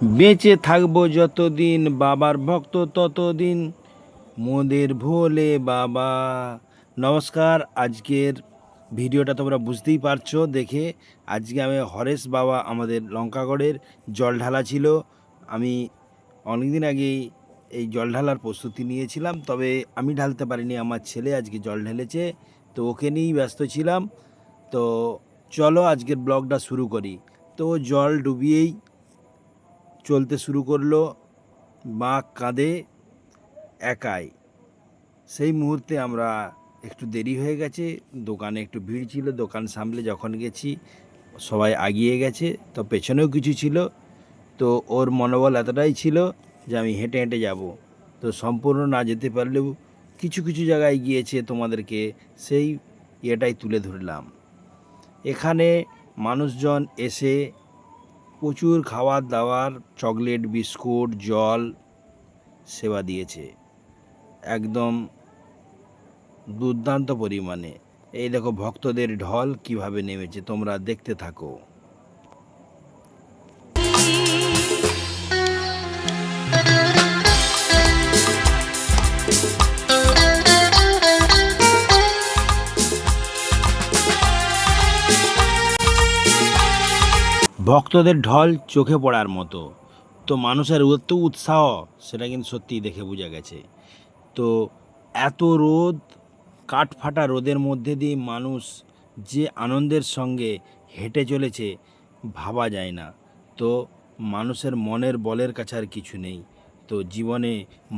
বেঁচে থাকব যতদিন, বাবার ভক্ত ততদিন। মোদের ভোলে বাবা। নমস্কার, আজকের ভিডিওটা তোমরা বুঝতেই পারছ, দেখে। আজকে আমি হরেশ বাবা, আমাদের লঙ্কাগড়ের জল ঢালা ছিল। আমি অনেকদিন আগেই এই জল ঢালার প্রস্তুতি নিয়েছিলাম, তবে আমি ঢালতে পারিনি, আমার ছেলে আজকে জল ঢেলেছে, তো ওকে নিয়েই ব্যস্ত ছিলাম। তো চলো আজকের ব্লগটা শুরু করি। তো জল ডুবিয়েই চলতে শুরু করল। মা কাঁধে একাই। সেই মুহূর্তে আমরা একটু দেরি হয়ে গেছে, দোকানে একটু ভিড় ছিল, দোকান সামলে যখন গেছি, সবাই আগিয়ে গেছে, তো পেছনেও কিছু ছিল। তো ওর মনোবল এতটাই ছিল যে আমি হেঁটে হেঁটে যাব। তো সম্পূর্ণ না যেতে পারলেও কিছু কিছু জায়গায় গিয়েছে তোমাদেরকে, সেই ইয়েটাই তুলে ধরলাম। এখানে মানুষজন এসে প্রচুর খাওয়ার দাওয়ার চকলেট, বিস্কুট, জল সেবা দিয়েছে। একদম দুর্দান্ত পরিমাণে। এই দেখো, ভক্তদের ঢল কীভাবে নেমেছে, তোমরা দেখতে থাকো। ভক্তদের ঢল চোখে পড়ার মতো। তো মানুষের এত উৎসাহ, সেটা কিন্তু সত্যিই দেখে বোঝা গেছে। তো এত রোদ, কাঠফাটা রোদের মধ্যে দিয়ে মানুষ যে আনন্দের সঙ্গে হেঁটে চলেছে, ভাবা যায় না। তো মানুষের মনের বলের কাছে আর কিছু নেই। তো জীবনে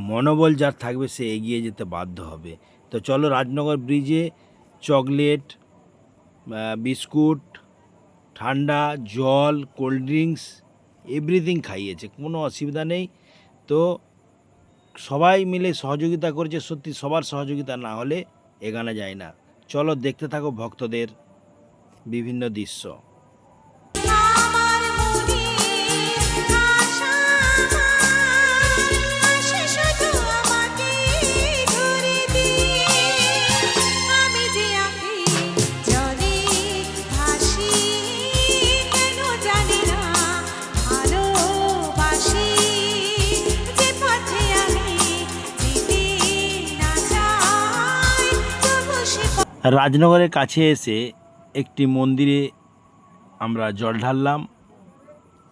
মনোবল যার থাকবে, সে এগিয়ে যেতে বাধ্য হবে। তো চলো রাজনগর ব্রিজে চকলেট বিস্কুট ঠান্ডা, জল কোল্ড ড্রিঙ্কস এভরিথিং খাইয়েছে, কোনো অসুবিধা নেই। তো সবাই মিলে সহযোগিতা করেছে, সত্যি সবার সহযোগিতা না হলে এগানো যায় না। চলো দেখতে থাকো ভক্তদের বিভিন্ন দৃশ্য। রাজনগরের কাছে এসে একটি মন্দিরে আমরা জল ঢাললাম।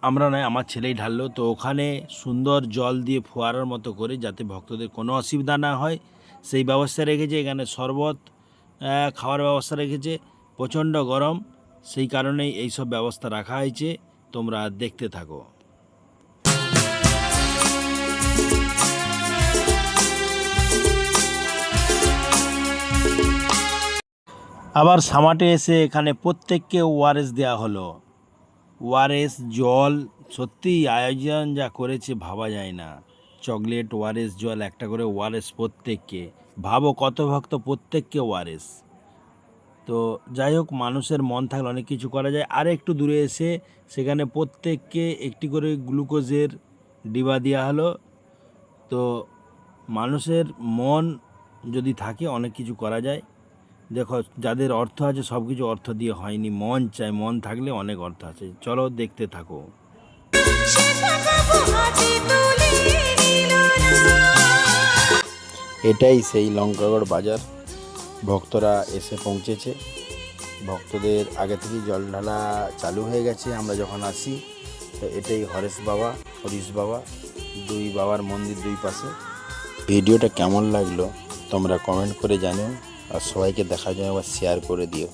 আমরা নয়, আমার ছেলেই ঢাললো। তো ওখানে সুন্দর জল দিয়ে ফোয়ারার মতো করে যাতে ভক্তদের কোনো অসুবিধা না হয়। সেই ব্যবস্থা রেখেছে এখানে শরবত খাওয়ার ব্যবস্থা রেখেছে। প্রচণ্ড গরম, সেই কারণেই এইসব ব্যবস্থা রাখা হয়েছে। তোমরা দেখতে থাকো। আবার সামাটে এসে এখানে প্রত্যেককে ওআরএস দেওয়া হলো। ওআরএস জল, সত্যিই আয়োজন যা করেছে ভাবা যায় না। চকলেট ওআরএস জল, একটা করে ওআরএস প্রত্যেককে। ভাবো কত ভক্ত প্রত্যেককে ওআরএস তো যাই হোক, মানুষের মন থাকলে অনেক কিছু করা যায়। আর একটু দূরে এসে সেখানে প্রত্যেককে একটি করে গ্লুকোজের ডিবা দেওয়া হলো। তো মানুষের মন যদি থাকে, অনেক কিছু করা যায়। দেখো, যাদের অর্থ আছে সব কিছু অর্থ দিয়ে হয়নি। মন চাই মন থাকলে অনেক অর্থ আছে। চলো দেখতে থাকো। এটাই সেই লঙ্কাগড় বাজার। ভক্তরা এসে পৌঁছেছে। ভক্তদের আগে থেকেই জল ঢালা চালু হয়ে গেছে। আমরা যখন আসি, তো এটাই হরেশ বাবা, হরিশ বাবা, দুই বাবার মন্দির দুই পাশে। ভিডিওটা কেমন লাগল তোমরা কমেন্ট করে জানিও। আর সবাইকে দেখার জন্য আবার শেয়ার করে দিও।